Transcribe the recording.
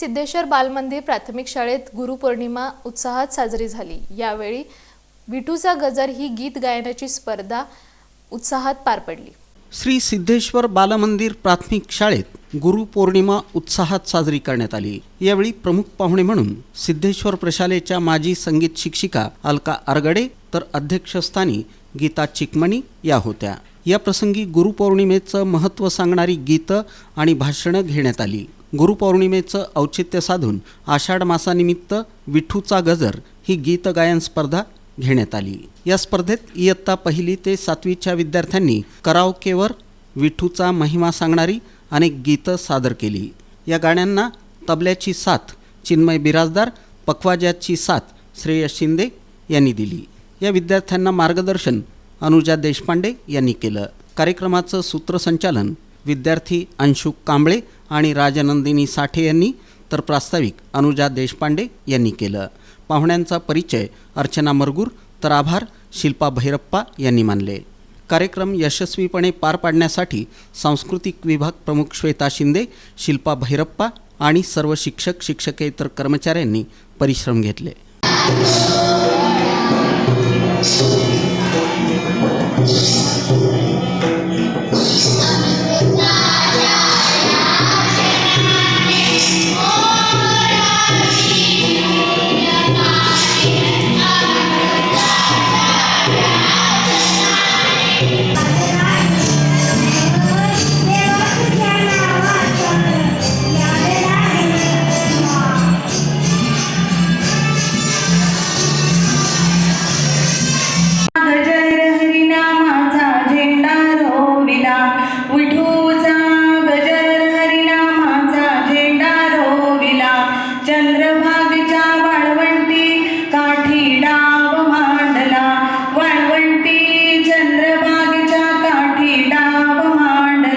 सिद्धेश्वर बालमंदिर प्राथमिक शाळेत गुरुपौर्णिमा उत्साहात साजरी झाली. यावेळी विटूचा गजर ही गीत गायनाची स्पर्धा उत्साहात पार पडली. श्री सिद्धेश्वर बालमंदिर प्राथमिक शाळेत गुरुपौर्णिमा उत्साहात साजरी करण्यात आली. यावेळी प्रमुख पाहुणे म्हणून सिद्धेश्वर प्रशालेच्या माजी संगीत शिक्षिका अलका आरगडे तर अध्यक्षस्थानी गीता चिकमणी या होत्या. या प्रसंगी गुरुपौर्णिमेचं महत्त्व सांगणारी गीतं आणि भाषणं घेण्यात आली. गुरुपौर्णिमेचं औचित्य साधून आषाढ मासानिमित्त विठूचा गजर ही गीतगायन स्पर्धा घेण्यात आली. या स्पर्धेत इयत्ता पहिली ते सातवीच्या विद्यार्थ्यांनी कराओकेवर विठूचा महिमा सांगणारी अनेक गीतं सादर केली. या गाण्यांना तबल्याची साथ चिन्मय बिराजदार पखवाजाची साथ श्रेयस शिंदे यांनी दिली. या विद्यार्थ्यांना मार्गदर्शन अनुजा देशपांडे यांनी केलं. कार्यक्रमाचं सूत्रसंचालन विद्यार्थी अंशुक कांबळे आणि राजनंदिनी साठे यांनी तर प्रास्ताविक अनुजा देशपांडे यांनी केलं. पाहुण्यांचा परिचय अर्चना मरगूर तर आभार शिल्पा भैरप्पा यांनी मानले. कार्यक्रम यशस्वीपणे पार पाडण्यासाठी सांस्कृतिक विभाग प्रमुख श्वेता शिंदे शिल्पा भैरप्पा आणि सर्व शिक्षक शिक्षकेतर कर्मचाऱ्यांनी परिश्रम घेतले.